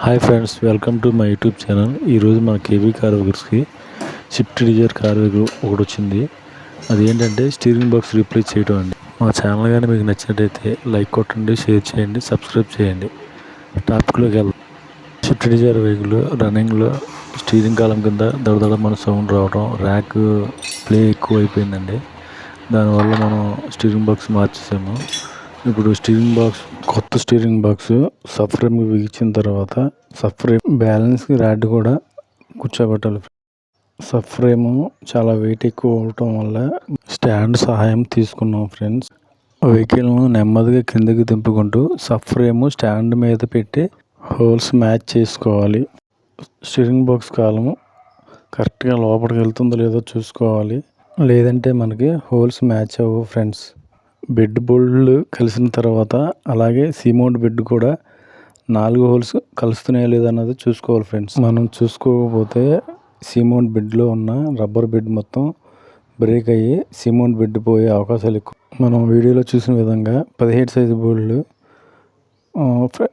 Hi friends welcome to my YouTube channel. ఈరోజు మన KV car వర్కర్స్కి షిఫ్ట్ డిజైర్ కార్ వెహికల్ ఒకటి వచ్చింది. అది ఏంటంటే స్టీరింగ్ బాక్స్ రీప్లేస్ చేయడం అండి. మా ఛానల్ కానీ మీకు నచ్చినట్టయితే లైక్ కొట్టండి షేర్ చేయండి సబ్స్క్రైబ్ చేయండి. టాపిక్లోకి వెళ్దాం. షిఫ్ట్ డిజైర్ వెహికల్ రన్నింగ్లో స్టీరింగ్ కాలం కింద దడదడ మన సౌండ్ రావడం ర్యాక్ ప్లే ఎక్కువ అయిపోయిందండి దానివల్ల మనం స్టీరింగ్ బాక్స్ మార్చేసాము. ఇప్పుడు స్టీరింగ్ బాక్స్ కొత్త స్టీరింగ్ బాక్స్ సఫ్రేమ్ బిగించిన తర్వాత సఫ్రేమ్ బ్యాలెన్స్ బ్యాలెన్స్కి రాడ్ కూడా కూర్చోబెట్టాలి. సఫ్రేమ్ చాలా వెయిట్ ఎక్కువ అవటం వల్ల స్టాండ్ సహాయం తీసుకున్నాం ఫ్రెండ్స్. వెహికల్ను నెమ్మదిగా కిందకి దింపుకుంటూ సఫ్రేమ్ స్టాండ్ మీద పెట్టి హోల్స్ మ్యాచ్ చేసుకోవాలి. స్టీరింగ్ బాక్స్ కాలము కరెక్ట్గా లోపలికి వెళ్తుందో లేదో చూసుకోవాలి. లేదంటే మనకి హోల్స్ మ్యాచ్ అవ్వవు ఫ్రెండ్స్. బెడ్ బోల్డ్లు కలిసిన తర్వాత అలాగే సీమౌంట్ బెడ్ కూడా నాలుగు హోల్స్ కలుస్తున్నాయో లేదా అన్నది చూసుకోవాలి ఫ్రెండ్స్. మనం చూసుకోకపోతే సీమౌంట్ బెడ్లో ఉన్న రబ్బర్ బెడ్ మొత్తం బ్రేక్ అయ్యి సీమౌంట్ బెడ్ పోయే అవకాశాలు ఎక్కువ. మనం వీడియోలో చూసిన విధంగా పదిహేడు సైజు బోల్డ్లు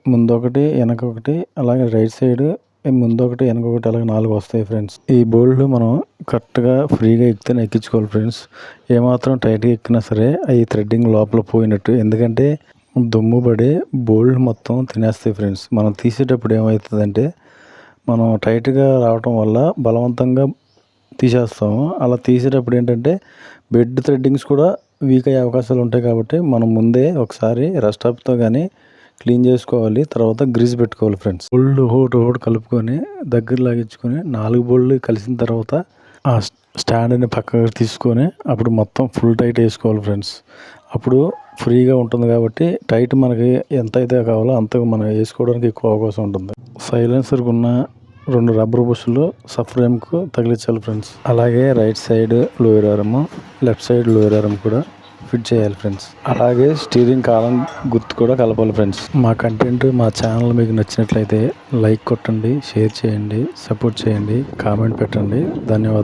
ముందు ఒకటి వెనక ఒకటి అలాగే రైట్ సైడ్ ముందు ఒకటి వెనక ఒకటి అలాగే నాలుగు వస్తాయి ఫ్రెండ్స్ ఈ బోల్డ్ మనం కరెక్ట్గా ఫ్రీగా ఎక్కితేనే ఎక్కించుకోవాలి ఫ్రెండ్స్ ఏమాత్రం టైట్గా ఎక్కినా సరే అవి థ్రెడ్డింగ్ లోపల పోయినట్టు. ఎందుకంటే దుమ్ము పడి బోల్డ్ మొత్తం తినేస్తాయి ఫ్రెండ్స్ మనం తీసేటప్పుడు ఏమవుతుందంటే మనం టైట్గా రావటం వల్ల బలవంతంగా తీసేస్తాము. అలా తీసేటప్పుడు ఏంటంటే బెడ్ థ్రెడ్డింగ్స్ కూడా వీక్ అయ్యే అవకాశాలు ఉంటాయి కాబట్టి మనం ముందే ఒకసారి రెస్టాప్తో కానీ క్లీన్ చేసుకోవాలి తర్వాత గ్రీజ్ పెట్టుకోవాలి ఫ్రెండ్స్. బోల్డ్ హోటు హోటు కలుపుకొని దగ్గర లాగించుకొని నాలుగు బొళ్ళు కలిసిన తర్వాత ఆ స్టాండ్ని పక్కకు తీసుకొని అప్పుడు మొత్తం ఫుల్ టైట్ వేసుకోవాలి ఫ్రెండ్స్. అప్పుడు ఫ్రీగా ఉంటుంది కాబట్టి టైట్ మనకి ఎంత అయితే కావాలో అంత మనం వేసుకోవడానికి ఎక్కువ అవకాశం ఉంటుంది. సైలెన్సర్కి ఉన్న రెండు రబ్బర్ బుష్లు సఫ్రేమ్కు తగిలించాలి ఫ్రెండ్స్. అలాగే right side lower arm left side lower arm కూడా ఫిట్ చేయాలి ఫ్రెండ్స్ అలాగే స్టీరింగ్ కాలం గుర్తు కూడా కలపాలి ఫ్రెండ్స్ మా కంటెంట్ మా ఛానల్ మీకు నచ్చినట్లయితే లైక్ కొట్టండి షేర్ చేయండి సపోర్ట్ చేయండి కామెంట్ పెట్టండి. ధన్యవాదాలు.